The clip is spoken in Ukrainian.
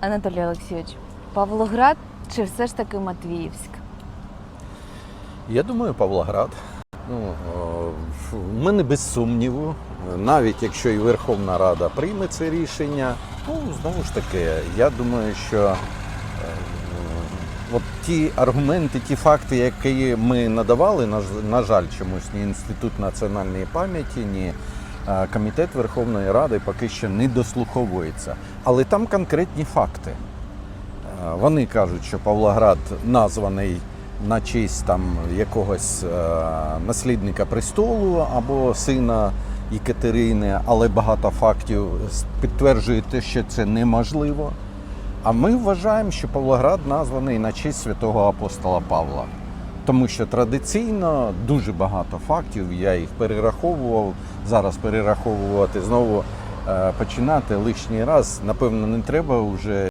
Анатолій Олексійович, Павлоград чи все ж таки Матвіївськ? Я думаю, Павлоград. Ну, о, в мене без сумніву, навіть якщо і Верховна Рада прийме це рішення, ну знову ж таки, я думаю, що е, от ті аргументи, ті факти, які ми надавали, на, жаль, чомусь ні Інститут національної пам'яті, ні е, Комітет Верховної Ради поки що не дослуховується. Але там конкретні факти. Вони кажуть, що Павлоград названий на честь там якогось наслідника престолу або сина Єкатерини, але багато фактів підтверджує те, що це неможливо. А ми вважаємо, що Павлоград названий на честь святого апостола Павла. Тому що традиційно дуже багато фактів, я їх перераховував. Зараз перераховувати знову е, починати лишній раз. Напевно, не треба вже